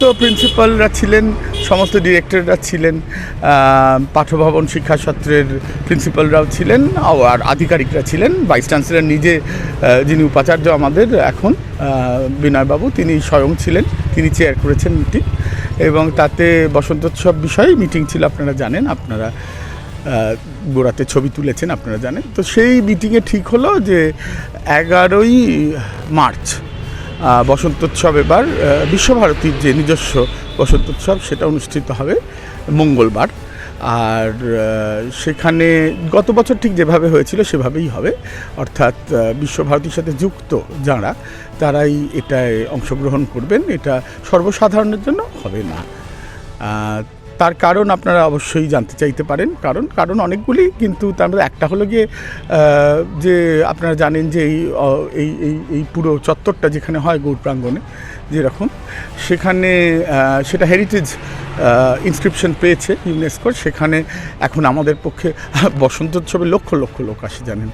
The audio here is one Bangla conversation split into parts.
তো প্রিন্সিপালরা ছিলেন, সমস্ত ডিরেক্টররা ছিলেন পাঠভবন শিক্ষা সত্রের প্রিন্সিপালরাও ছিলেন, আর আধিকারিকরা ছিলেন ভাইস চ্যান্সেলর নিজে যিনি উপাচার্য আমাদের এখন বিনয়বাবু, তিনি স্বয়ং ছিলেন, তিনি চেয়ার করেছেন মিটিং এবং তাতে বসন্তোৎসব বিষয়ে মিটিং ছিল, আপনারা জানেন, আপনারা গোড়াতে ছবি তুলেছেন, আপনারা জানেন। তো সেই মিটিংয়ে ঠিক হলো যে এগারোই মার্চ বসন্তোৎসব এবার বিশ্বভারতীর যে নিজস্ব বসন্তোৎসব সেটা অনুষ্ঠিত হবে মঙ্গলবার। আর সেখানে গত বছর ঠিক যেভাবে হয়েছিল সেভাবেই হবে। অর্থাৎ বিশ্বভারতীর সাথে যুক্ত যারা, তারাই এটায় অংশগ্রহণ করবেন। এটা সর্বসাধারণের জন্য হবে না। তার কারণ আপনারা অবশ্যই জানতে চাইতে পারেন। কারণ কারণ অনেকগুলি কিন্তু তার মধ্যে একটা হলো গিয়ে যে আপনারা জানেন যে এই এই এই পুরো চত্বরটা যেখানে হয় গৌর প্রাঙ্গণে যেরকম, সেখানে সেটা হেরিটেজ ইনস্ক্রিপশন পেয়েছে ইউনেস্কোর সেখানে এখন আমাদের পক্ষে বসন্তোৎসবে লক্ষ লক্ষ লোক আসে, জানেন।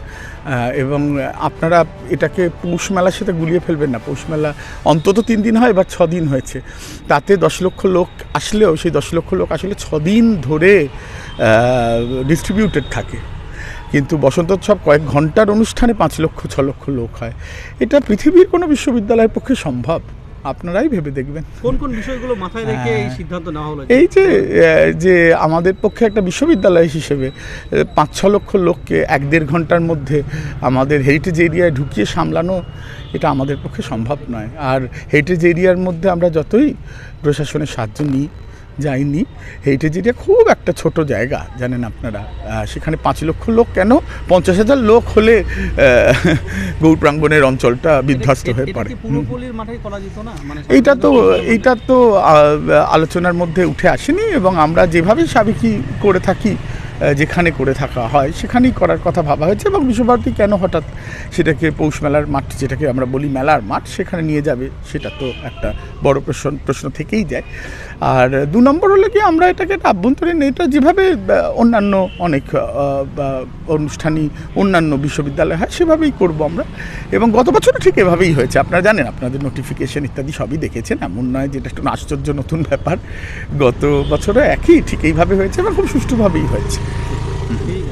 এবং আপনারা এটাকে পৌষ মেলার সাথে গুলিয়ে ফেলবেন না। পৌষ মেলা অন্তত তিন দিন হয় বা ছ দিন হয়েছে। তাতে দশ লক্ষ লোক আসলেও, সেই দশ লক্ষ লোক আসলে ছ দিন ধরে ডিস্ট্রিবিউটেড থাকে। কিন্তু বসন্তোৎসব কয়েক ঘণ্টার অনুষ্ঠানে পাঁচ লক্ষ, ছ লক্ষ লোক হয়। এটা পৃথিবীর কোনো বিশ্ববিদ্যালয়ের পক্ষে সম্ভব। আপনারাই ভেবে দেখবেন। কোন কোন বিষয়গুলো মাথায় রেখে এই সিদ্ধান্ত নেওয়া হলো? এই যে যে আমাদের পক্ষে একটা বিশ্ববিদ্যালয় হিসেবে পাঁচ ছ লক্ষ লোককে এক দেড় ঘণ্টার মধ্যে আমাদের হেরিটেজ এরিয়ায় ঢুকিয়ে সামলানো এটা আমাদের পক্ষে সম্ভব নয়। আর হেরিটেজ এরিয়ার মধ্যে আমরা যতই প্রশাসনের সাহায্য নিই যাইনি হেরিটেজ এরিয়া খুব একটা ছোট জায়গা জানেন আপনারা। সেখানে পাঁচ লক্ষ লোক কেন? পঞ্চাশ হাজার লোক হলে গৌর প্রাঙ্গণের অঞ্চলটা বিধ্বস্ত হয়ে পড়ে। মানে এইটা তো এইটা তো আলোচনার মধ্যে উঠে আসেনি এবং আমরা যেভাবে সাবেকি করে থাকি যেখানে করে থাকা হয়, সেখানেই করার কথা ভাবা হয়েছে এবং বিশ্বভারতী কেন হঠাৎ সেটাকে পৌষ মেলার মাঠ, যেটাকে আমরা বলি মেলার মাঠ, সেখানে নিয়ে যাবে, সেটা তো একটা বড় প্রশ্ন প্রশ্ন থেকেই যায়। আর দু নম্বর হলো কি, আমরা এটাকে একটা আভ্যন্তরীণ, এটা যেভাবে অন্যান্য অনেক অনুষ্ঠানই অন্যান্য বিশ্ববিদ্যালয় হয়, সেভাবেই করব আমরা। এবং গত বছরও ঠিক এভাবেই হয়েছে, আপনারা জানেন, আপনাদের নোটিফিকেশন ইত্যাদি সবই দেখেছেন, এমন নয় যেটা একটু আশ্চর্য নতুন ব্যাপার। গত বছরও একই ঠিক এইভাবে হয়েছে এবং খুব সুষ্ঠুভাবেই হয়েছে। ঠিক